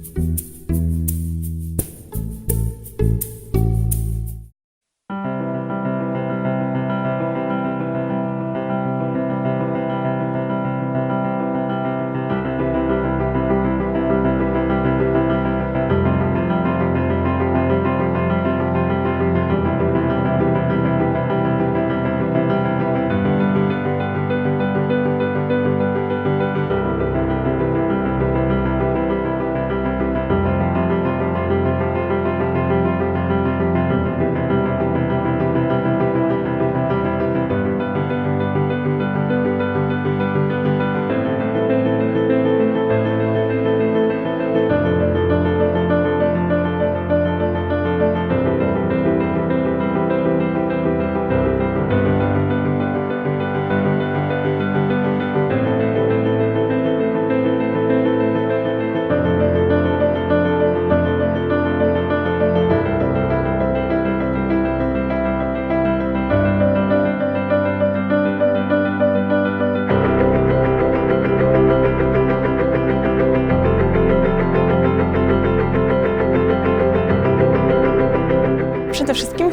Przede wszystkim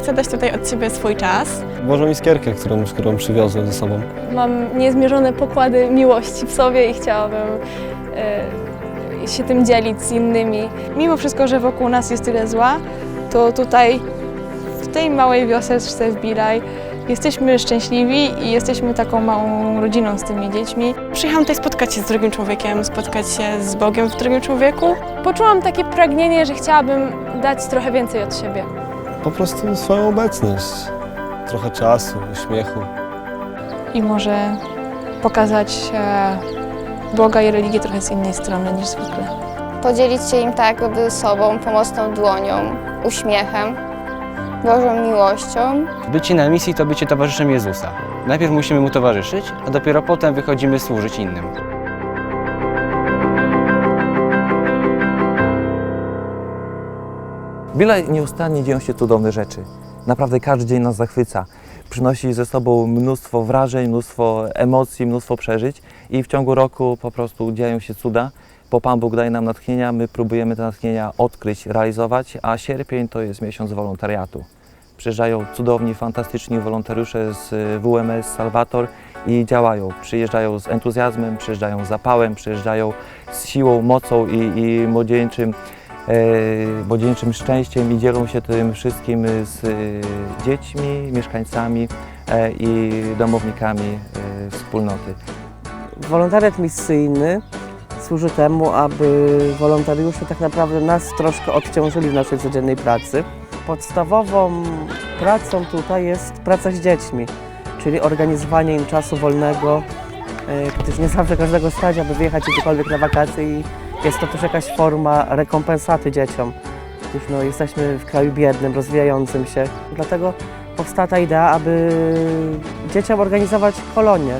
chcę dać tutaj od siebie swój czas. Włożą iskierkę, którą, którą przywiozłem ze sobą. Mam niezmierzone pokłady miłości w sobie i chciałabym e, się tym dzielić z innymi. Mimo wszystko, że wokół nas jest tyle zła, to tutaj, w tej małej wioseczce w Bilaj, jesteśmy szczęśliwi i jesteśmy taką małą rodziną z tymi dziećmi. Przyjechałam tutaj spotkać się z drugim człowiekiem, spotkać się z Bogiem w drugim człowieku. Poczułam takie pragnienie, że chciałabym dać trochę więcej od siebie. Po prostu swoją obecność. Trochę czasu, uśmiechu. I może pokazać e, Boga i religię trochę z innej strony niż zwykle. podzielić się im tak jakby sobą, pomocną dłonią, uśmiechem, Bożą miłością. Bycie na misji to bycie towarzyszem Jezusa. Najpierw musimy Mu towarzyszyć, a dopiero potem wychodzimy służyć innym. W Bilaj nieustannie dzieją się cudowne rzeczy. Naprawdę każdy dzień nas zachwyca. Przynosi ze sobą mnóstwo wrażeń, mnóstwo emocji, mnóstwo przeżyć i w ciągu roku po prostu dzieją się cuda, bo Pan Bóg daje nam natchnienia, my próbujemy te natchnienia odkryć, realizować, a sierpień to jest miesiąc wolontariatu. Przyjeżdżają cudowni, fantastyczni wolontariusze z y, WMS Salvator i działają. Przyjeżdżają z entuzjazmem, przyjeżdżają z zapałem, przyjeżdżają z siłą, mocą i, i młodzieńczym e, młodzieńczym szczęściem i dzielą się tym wszystkim z e, dziećmi, mieszkańcami e, i domownikami wspólnoty. Wolontariat misyjny służy temu, aby wolontariusze tak naprawdę nas troszkę odciążyli w naszej codziennej pracy. Podstawową pracą tutaj jest praca z dziećmi, czyli organizowanie im czasu wolnego, gdyż nie zawsze każdego stać, aby wyjechać gdziekolwiek na wakacje i jest to też jakaś forma rekompensaty dzieciom, gdyż no, jesteśmy w kraju biednym, rozwijającym się. Dlatego powstała ta idea, aby dzieciom organizować kolonie.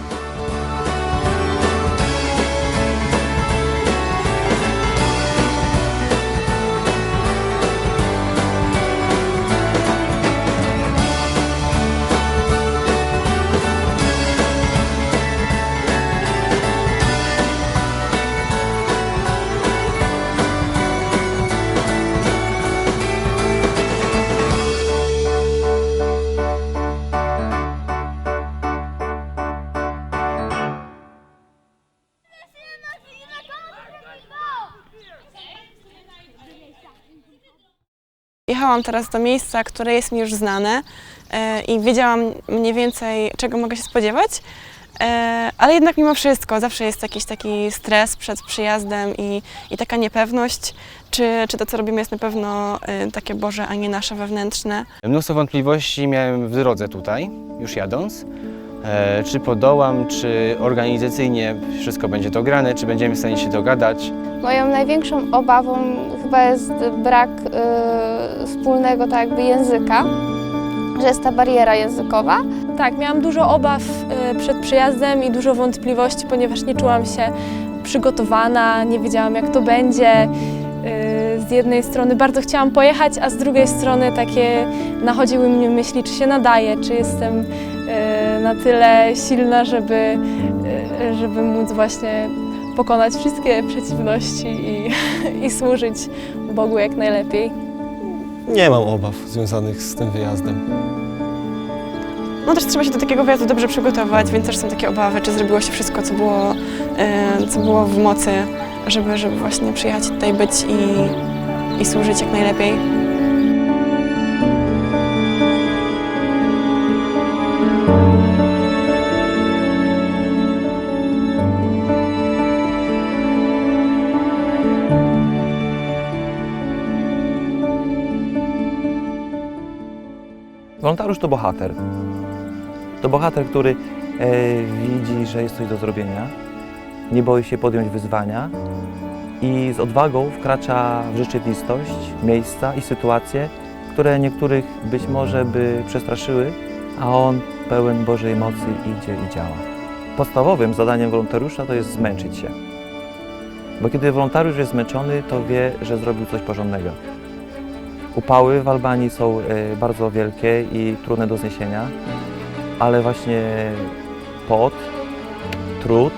Jechałam teraz do miejsca, które jest mi już znane e, i wiedziałam mniej więcej, czego mogę się spodziewać. E, ale jednak mimo wszystko zawsze jest jakiś taki stres przed przyjazdem i, i taka niepewność, czy, czy to, co robimy, jest na pewno e, takie Boże, a nie nasze wewnętrzne. Mnóstwo wątpliwości miałem w drodze tutaj, już jadąc. E, czy podołam, czy organizacyjnie wszystko będzie dograne, czy będziemy w stanie się dogadać. Moją największą obawą chyba jest brak y, wspólnego tak jakby języka, że jest ta bariera językowa. Tak, miałam dużo obaw e, przed przyjazdem i dużo wątpliwości, ponieważ nie czułam się przygotowana, nie wiedziałam jak to będzie. E, Z jednej strony bardzo chciałam pojechać, a z drugiej strony takie nachodziły mnie myśli, czy się nadaje, czy jestem e, na tyle silna, żeby, e, żeby móc właśnie pokonać wszystkie przeciwności i, i służyć Bogu jak najlepiej. Nie mam obaw związanych z tym wyjazdem. No też trzeba się do takiego wyjazdu dobrze przygotować, więc też są takie obawy, czy zrobiło się wszystko, co było, co było w mocy, żeby, żeby właśnie przyjechać tutaj być i, i służyć jak najlepiej. Wolontariusz to bohater. To bohater, który e, widzi, że jest coś do zrobienia, nie boi się podjąć wyzwania i z odwagą wkracza w rzeczywistość, miejsca i sytuacje, które niektórych być może by przestraszyły, a on pełen Bożej mocy idzie i działa. Podstawowym zadaniem wolontariusza to jest zmęczyć się. Bo kiedy wolontariusz jest zmęczony, to wie, że zrobił coś porządnego. Upały w Albanii są e, bardzo wielkie i trudne do zniesienia, ale właśnie pot, trud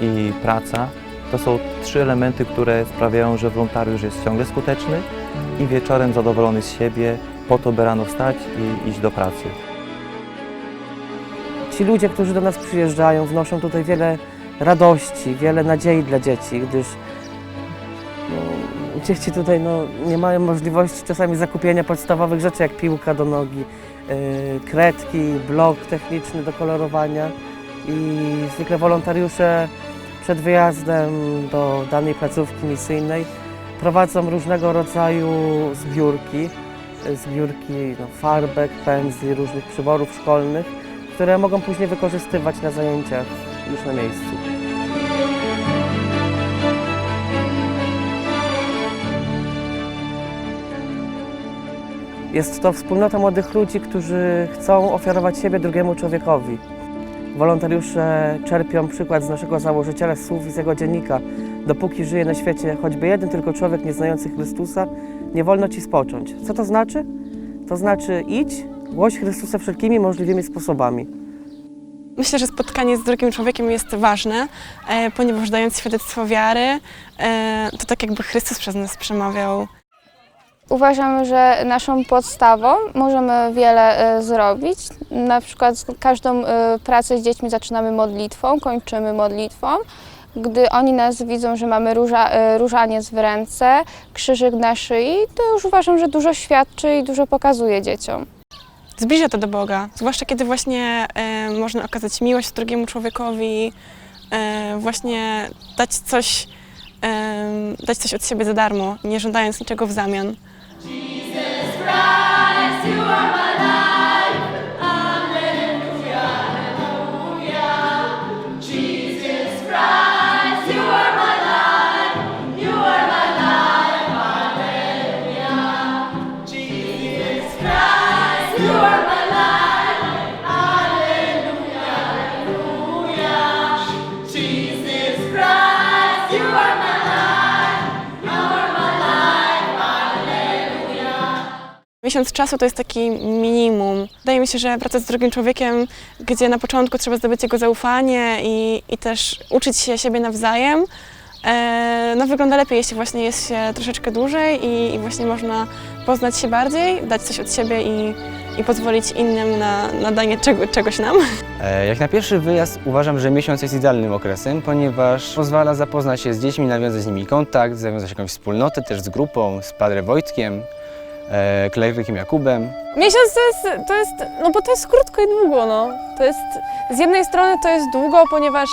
i praca to są trzy elementy, które sprawiają, że wolontariusz jest ciągle skuteczny i wieczorem zadowolony z siebie, po to by rano wstać i iść do pracy. Ci ludzie, którzy do nas przyjeżdżają, wnoszą tutaj wiele radości, wiele nadziei dla dzieci, gdyż no, dzieci tutaj no, nie mają możliwości czasami zakupienia podstawowych rzeczy, jak piłka do nogi, yy, kredki, blok techniczny do kolorowania i zwykle wolontariusze przed wyjazdem do danej placówki misyjnej prowadzą różnego rodzaju zbiórki, yy, zbiórki no, farbek, pędzli, różnych przyborów szkolnych, które mogą później wykorzystywać na zajęciach już na miejscu. Jest to wspólnota młodych ludzi, którzy chcą ofiarować siebie drugiemu człowiekowi. Wolontariusze czerpią przykład z naszego założyciela z słów z jego dziennika. Dopóki żyje na świecie choćby jeden tylko człowiek nieznający Chrystusa, nie wolno ci spocząć. Co to znaczy? To znaczy idź, głoś Chrystusa wszelkimi możliwymi sposobami. Myślę, że spotkanie z drugim człowiekiem jest ważne, e, ponieważ dając świadectwo wiary, e, to tak jakby Chrystus przez nas przemawiał. Uważam, że naszą podstawą możemy wiele e, zrobić. Na przykład każdą e, pracę z dziećmi zaczynamy modlitwą, kończymy modlitwą. Gdy oni nas widzą, że mamy róża, e, różaniec w ręce, krzyżyk na szyi, to już uważam, że dużo świadczy i dużo pokazuje dzieciom. Zbliża to do Boga, zwłaszcza kiedy właśnie można okazać miłość drugiemu człowiekowi, właśnie dać coś, dać coś od siebie za darmo, nie żądając niczego w zamian. Jesus Christ, you are my Miesiąc czasu to jest taki minimum. Wydaje mi się, że praca z drugim człowiekiem, gdzie na początku trzeba zdobyć jego zaufanie i, i też uczyć się siebie nawzajem, e, no wygląda lepiej, jeśli właśnie jest się troszeczkę dłużej i, i właśnie można poznać się bardziej, dać coś od siebie i, i pozwolić innym na, na danie czego, czegoś nam. E, Jak na pierwszy wyjazd uważam, że miesiąc jest idealnym okresem, ponieważ pozwala zapoznać się z dziećmi, nawiązać z nimi kontakt, zawiązać jakąś wspólnotę też z grupą, z Padre Wojtkiem, e, klerykiem Jakubem. Miesiąc to jest, to jest, no bo to jest krótko i długo, no. To jest, z jednej strony to jest długo, ponieważ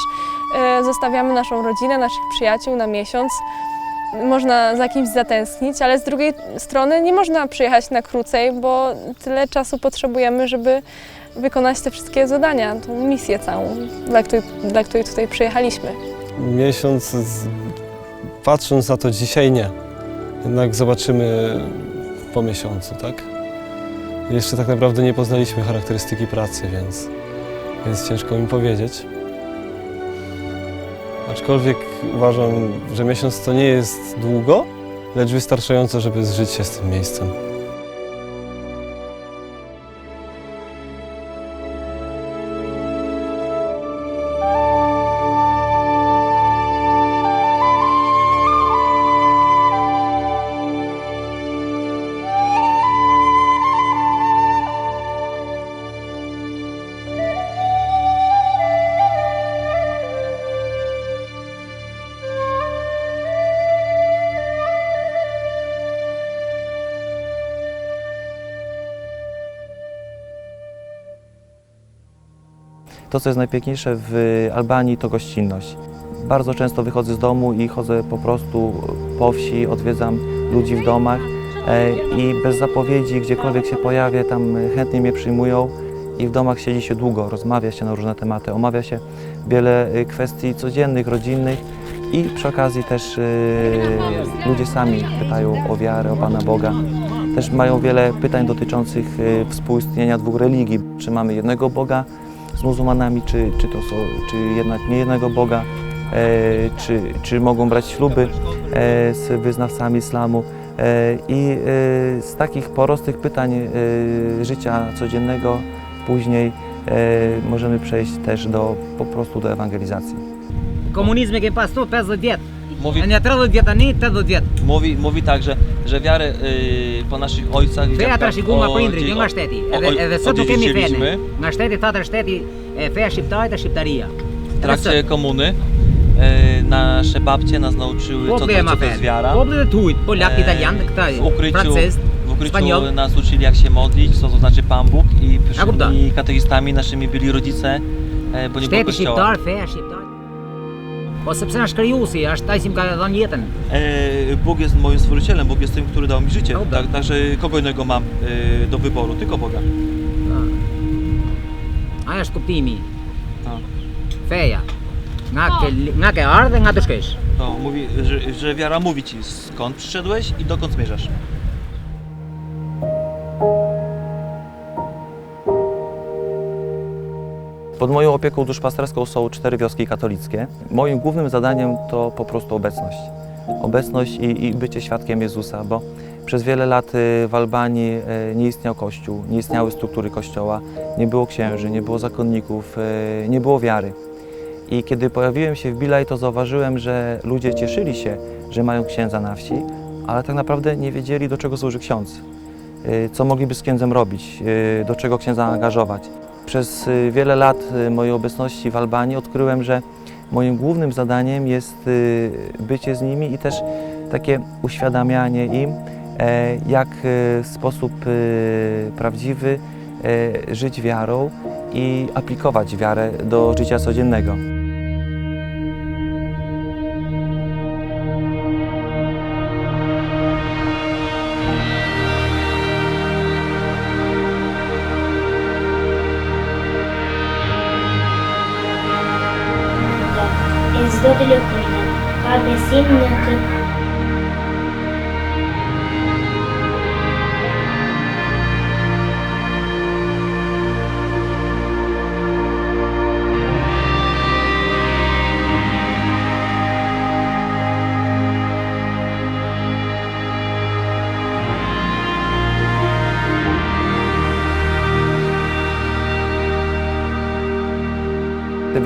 e, zostawiamy naszą rodzinę, naszych przyjaciół na miesiąc. Można za kimś zatęsknić, ale z drugiej strony nie można przyjechać na krócej, bo tyle czasu potrzebujemy, żeby wykonać te wszystkie zadania, tą misję całą, dla której, dla której tutaj przyjechaliśmy. Miesiąc, z... patrząc na to dzisiaj nie. Jednak zobaczymy po miesiącu, tak? Jeszcze tak naprawdę nie poznaliśmy charakterystyki pracy, więc, więc ciężko mi powiedzieć. Aczkolwiek uważam, że miesiąc to nie jest długo, lecz wystarczająco, żeby zżyć się z tym miejscem. To, co jest najpiękniejsze w Albanii, to gościnność. Bardzo często wychodzę z domu i chodzę po prostu po wsi, odwiedzam ludzi w domach e, i bez zapowiedzi, gdziekolwiek się pojawię, tam chętnie mnie przyjmują i w domach siedzi się długo, rozmawia się na różne tematy, omawia się wiele y, kwestii codziennych, rodzinnych i przy okazji też y, ludzie sami pytają o wiarę, o Pana Boga. Też mają wiele pytań dotyczących współistnienia dwóch religii. Czy mamy jednego Boga z muzułmanami, czy, czy to są, czy jednak nie jednego Boga, e, czy, czy mogą brać śluby e, z wyznawcami islamu. E, I z takich prostych pytań życia codziennego później możemy przejść też do, po prostu do ewangelizacji komunizm jak pas no, do diet. Mówi, A nie trelu dieta ni, te do diet. mówi, mówi tak, że, że y, po naszych ojcach i Feja guma po indri, nie ma shteti. Edhe edhe sot nuk kemi fenë. Nga shteti tjetër shteti e feja shqiptaria. w trakcie komuny. E, nasze babcie nas nauczyły, co to, jest fenë. wiara. Popli dhe tujt, polak, e, italian, këta, W ukryciu, nas uczyli jak się modlić, co to znaczy Pan Bóg i katechistami naszymi byli rodzice, e, bo nie było Shteti feja. Bo se przenasz juicy, aż tajsim gadon jeden. E, Bóg jest moim stworzycielem, Bóg jest tym, który dał mi życie. Dobra. Tak, także kogo innego mam e, do wyboru? Tylko Boga. A ja skupij mi. No, Feja. Nakie arde, na duszkejsz. no mówi, że, że wiara mówi ci, skąd przyszedłeś i dokąd zmierzasz. Pod moją opieką duszpasterską są cztery wioski katolickie. Moim głównym zadaniem to po prostu obecność. Obecność i, i bycie świadkiem Jezusa, bo przez wiele lat y, w Albanii y, nie istniał kościół, nie istniały struktury kościoła, nie było księży, nie było zakonników, y, nie było wiary. I kiedy pojawiłem się w Bilaj, to zauważyłem, że ludzie cieszyli się, że mają księdza na wsi, ale tak naprawdę nie wiedzieli, do czego służy ksiądz, co mogliby z księdzem robić, do czego księdza angażować. Przez y, wiele lat y, mojej obecności w Albanii odkryłem, że moim głównym zadaniem jest y, bycie z nimi i też takie uświadamianie im, e, jak w sposób prawdziwy e, żyć wiarą i aplikować wiarę do życia codziennego.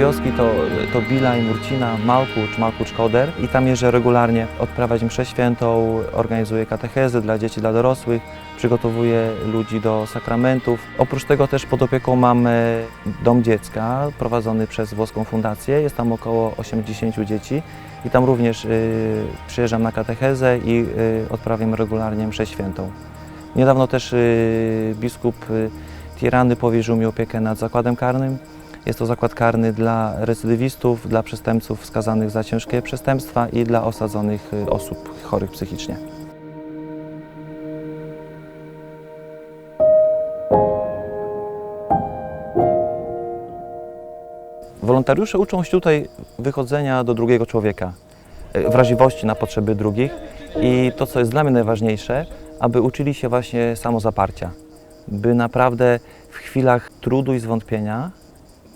Wioski to, to Bilaj, Murcina, Malkucz, Malkucz-Koder i tam jeżdżę regularnie odprawiać mszę świętą, organizuję katechezy dla dzieci, dla dorosłych, przygotowuję ludzi do sakramentów. Oprócz tego też pod opieką mam e, dom dziecka prowadzony przez włoską fundację. Jest tam około 80 dzieci i tam również y, przyjeżdżam na katechezę i y, odprawiam regularnie mszę świętą. Niedawno też y, biskup y, Tirany powierzył mi opiekę nad zakładem karnym. Jest to zakład karny dla recydywistów, dla przestępców skazanych za ciężkie przestępstwa i dla osadzonych y, osób chorych psychicznie. Wolontariusze uczą się tutaj wychodzenia do drugiego człowieka, y, wrażliwości na potrzeby drugich i to, co jest dla mnie najważniejsze, aby uczyli się właśnie samozaparcia, by naprawdę w chwilach trudu i zwątpienia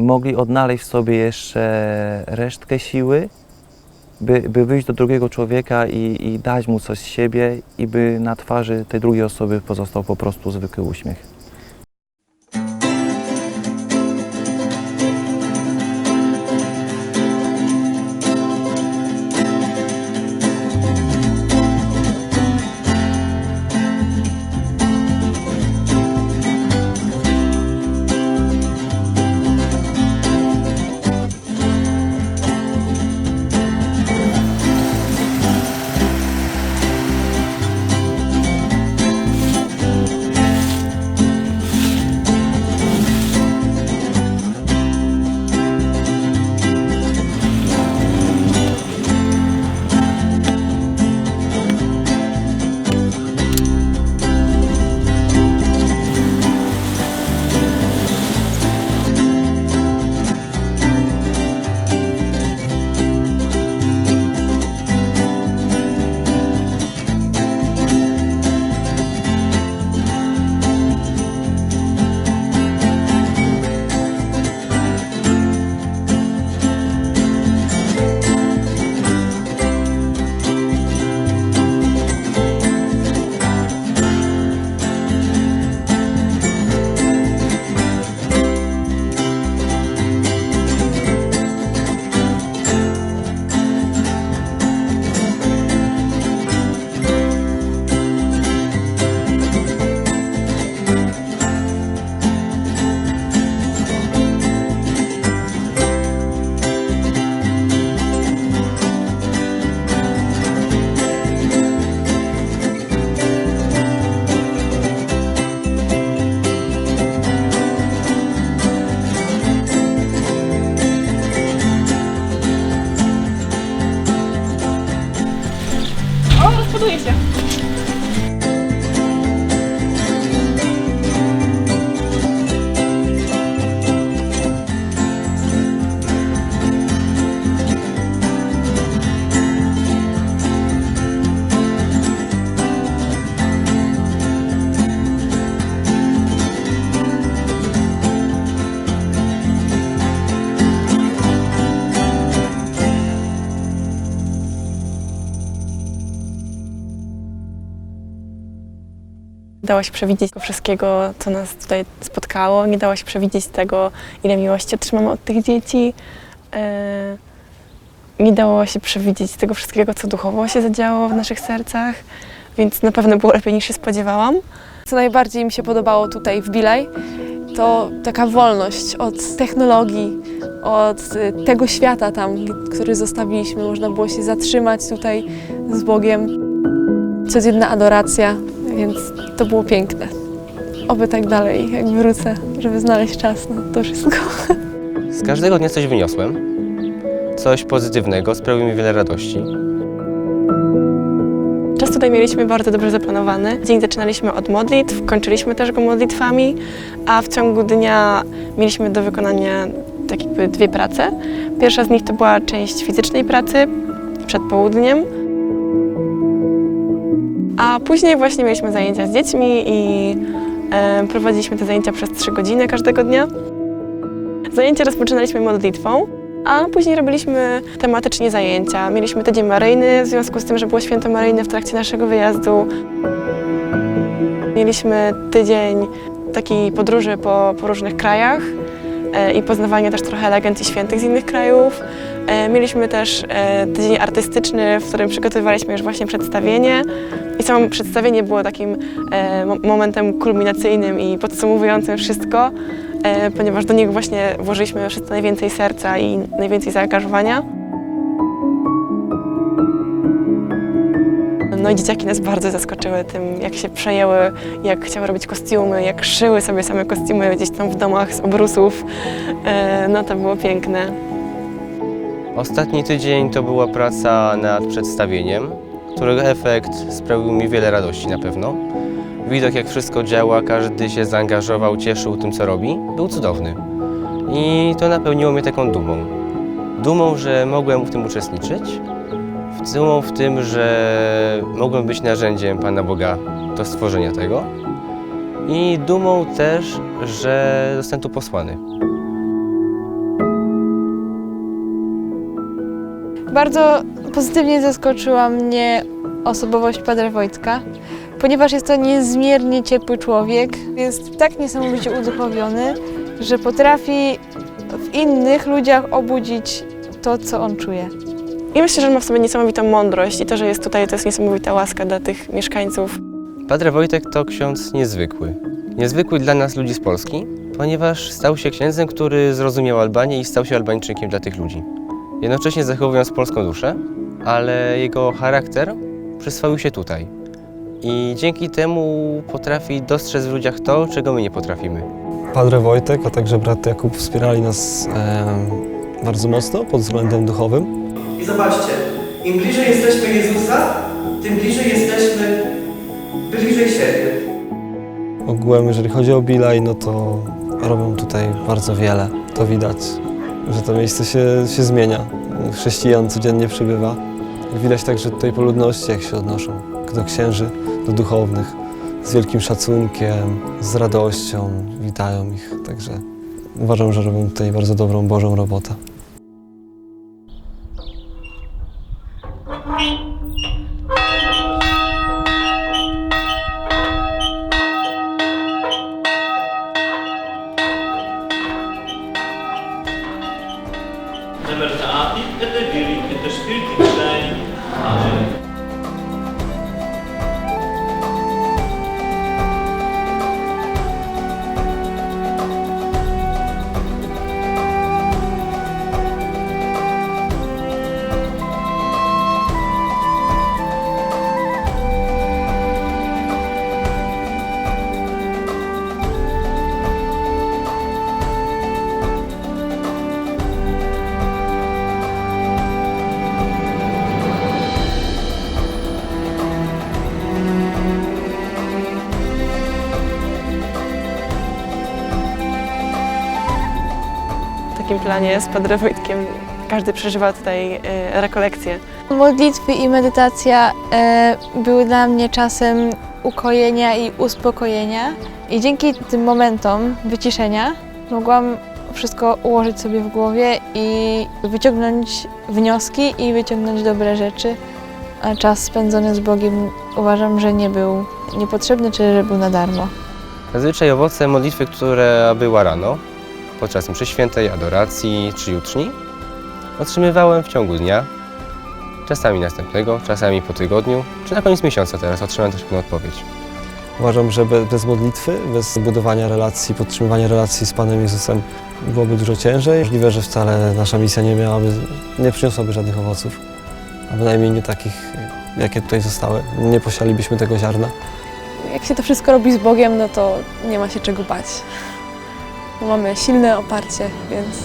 mogli odnaleźć w sobie jeszcze resztkę siły, by, by wyjść do drugiego człowieka i, i dać mu coś z siebie i by na twarzy tej drugiej osoby pozostał po prostu zwykły uśmiech. rozpaduje się. Dało się przewidzieć wszystkiego, co nas tutaj spotkało. Nie się przewidzieć tego, ile miłości otrzymamy od tych dzieci. E, Nie dało się przewidzieć tego wszystkiego, co duchowo się zadziało w naszych sercach, więc na pewno było lepiej niż się spodziewałam. Co najbardziej mi się podobało tutaj w Bilaj, to taka wolność od technologii, od y, tego świata tam, który zostawiliśmy. Można było się zatrzymać tutaj z Bogiem. Codzienna adoracja, więc to było piękne. Oby tak dalej, jak wrócę, żeby znaleźć czas na to wszystko. Z każdego dnia coś wyniosłem, coś pozytywnego, sprawiło mi wiele radości. Czas tutaj mieliśmy bardzo dobrze zaplanowany. Dzień zaczynaliśmy od modlitw, kończyliśmy też go modlitwami, a w ciągu dnia mieliśmy do wykonania tak jakby dwie prace. Pierwsza z nich to była część fizycznej pracy przed południem, a później właśnie mieliśmy zajęcia z dziećmi i e, prowadziliśmy te zajęcia przez trzy godziny każdego dnia. Zajęcia rozpoczynaliśmy modlitwą, a później robiliśmy tematycznie zajęcia. Mieliśmy tydzień maryjny w związku z tym, że było święto maryjne w trakcie naszego wyjazdu. Mieliśmy tydzień takiej podróży po, po różnych krajach e, i poznawania też trochę legend i świętych z innych krajów. E, mieliśmy też e, tydzień artystyczny, w którym przygotowywaliśmy już właśnie przedstawienie. I samo przedstawienie było takim e, mo- momentem kulminacyjnym i podsumowującym wszystko, ponieważ do niego właśnie włożyliśmy wszyscy najwięcej serca i najwięcej zaangażowania. No i dzieciaki nas bardzo zaskoczyły tym, jak się przejęły, jak chciały robić kostiumy, jak szyły sobie same kostiumy gdzieś tam w domach z obrusów. No to było piękne. Ostatni tydzień to była praca nad przedstawieniem, którego efekt sprawił mi wiele radości na pewno. Widok jak wszystko działa, każdy się zaangażował, cieszył tym co robi, był cudowny. I to napełniło mnie taką dumą. Dumą, że mogłem w tym uczestniczyć, dumą w tym, że mogłem być narzędziem Pana Boga do stworzenia tego i dumą też, że zostałem tu posłany. Bardzo pozytywnie zaskoczyła mnie osobowość Padre Wojtka, ponieważ jest to niezmiernie ciepły człowiek. Jest tak niesamowicie uduchowiony, że potrafi w innych ludziach obudzić to, co on czuje. I myślę, że ma w sobie niesamowitą mądrość i to, że jest tutaj, to jest niesamowita łaska dla tych mieszkańców. Padre Wojtek to ksiądz niezwykły. Niezwykły dla nas ludzi z Polski, ponieważ stał się księdzem, który zrozumiał Albanię i stał się Albańczykiem dla tych ludzi. Jednocześnie zachowując polską duszę, ale jego charakter przyswoił się tutaj. I dzięki temu potrafi dostrzec w ludziach to, czego my nie potrafimy. Padre Wojtek, a także brat Jakub wspierali nas e, bardzo mocno pod względem duchowym. I zobaczcie, im bliżej jesteśmy Jezusa, tym bliżej jesteśmy bliżej siebie. Ogółem, jeżeli chodzi o Bilaj, no to robią tutaj bardzo wiele. To widać, że to miejsce się, się zmienia. Chrześcijan codziennie przybywa. Widać także tutaj po ludności, jak się odnoszą do księży, do duchownych. Z wielkim szacunkiem, z radością witają ich. Także uważam, że robią tutaj bardzo dobrą Bożą robotę. Takim planie z Padre Wojtkiem. Każdy przeżywa tutaj e, rekolekcje. Modlitwy i medytacja e, były dla mnie czasem ukojenia i uspokojenia. I dzięki tym momentom wyciszenia mogłam wszystko ułożyć sobie w głowie i wyciągnąć wnioski i wyciągnąć dobre rzeczy. A czas spędzony z Bogiem uważam, że nie był niepotrzebny, czy że był na darmo. Zazwyczaj owoce modlitwy, która była rano, podczas mszy świętej, adoracji czy jutrzni, otrzymywałem w ciągu dnia, czasami następnego, czasami po tygodniu, czy na koniec miesiąca teraz otrzymałem też pewną odpowiedź. Uważam, że be- bez modlitwy, bez budowania relacji, podtrzymywania relacji z Panem Jezusem byłoby dużo ciężej. Możliwe, że wcale nasza misja nie miałaby, nie przyniosłaby żadnych owoców, a bynajmniej nie takich, jakie tutaj zostały. Nie posialibyśmy tego ziarna. Jak się to wszystko robi z Bogiem, no to nie ma się czego bać. Mamy silne oparcie, więc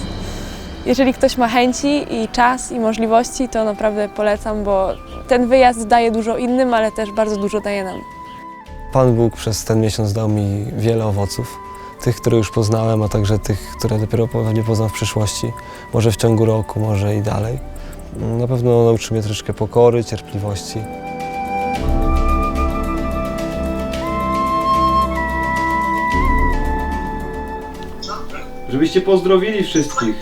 jeżeli ktoś ma chęci i czas i możliwości, to naprawdę polecam, bo ten wyjazd daje dużo innym, ale też bardzo dużo daje nam. Pan Bóg przez ten miesiąc dał mi wiele owoców. Tych, które już poznałem, a także tych, które dopiero pewnie poznam w przyszłości. Może w ciągu roku, może i dalej. Na pewno nauczy mnie troszkę pokory, cierpliwości. Żebyście pozdrowili wszystkich.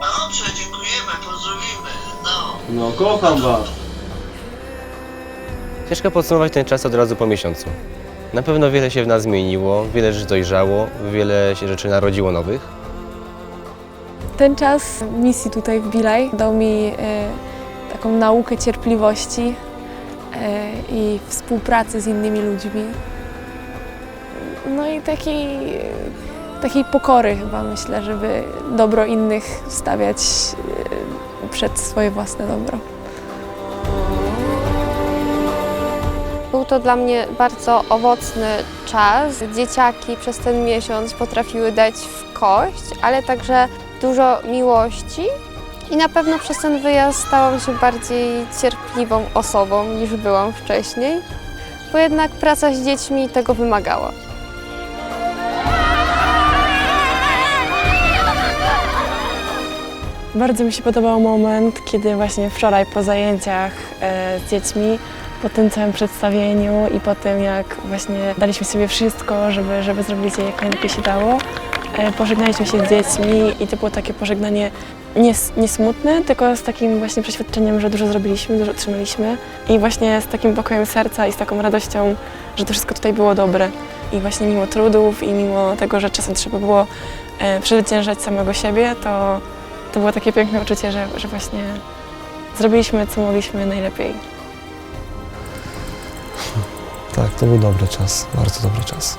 Dobrze, dziękujemy, pozdrowimy. No. No, kocham was. Ciężko podsumować ten czas od razu po miesiącu. Na pewno wiele się w nas zmieniło, wiele rzeczy dojrzało, wiele się rzeczy narodziło nowych. Ten czas misji tutaj w Bilaj dał mi e, taką naukę cierpliwości e, i współpracy z innymi ludźmi. No i takiej, takiej pokory chyba myślę, żeby dobro innych stawiać e, przed swoje własne dobro. Był to dla mnie bardzo owocny czas. Dzieciaki przez ten miesiąc potrafiły dać w kość, ale także dużo miłości. I na pewno przez ten wyjazd stałam się bardziej cierpliwą osobą niż byłam wcześniej, bo jednak praca z dziećmi tego wymagała. Bardzo mi się podobał moment, kiedy właśnie wczoraj po zajęciach e, z dziećmi, po tym całym przedstawieniu i po tym, jak właśnie daliśmy sobie wszystko, żeby, żeby zrobić je jak najlepiej się dało, e, pożegnaliśmy się z dziećmi i to było takie pożegnanie nie, nie smutne, tylko z takim właśnie przeświadczeniem, że dużo zrobiliśmy, dużo otrzymaliśmy i właśnie z takim pokojem serca i z taką radością, że to wszystko tutaj było dobre. I właśnie mimo trudów i mimo tego, że czasem trzeba było e, przezwyciężać samego siebie, to to było takie piękne uczucie, że, że właśnie zrobiliśmy, co mogliśmy najlepiej. Tak, to był dobry czas, bardzo dobry czas.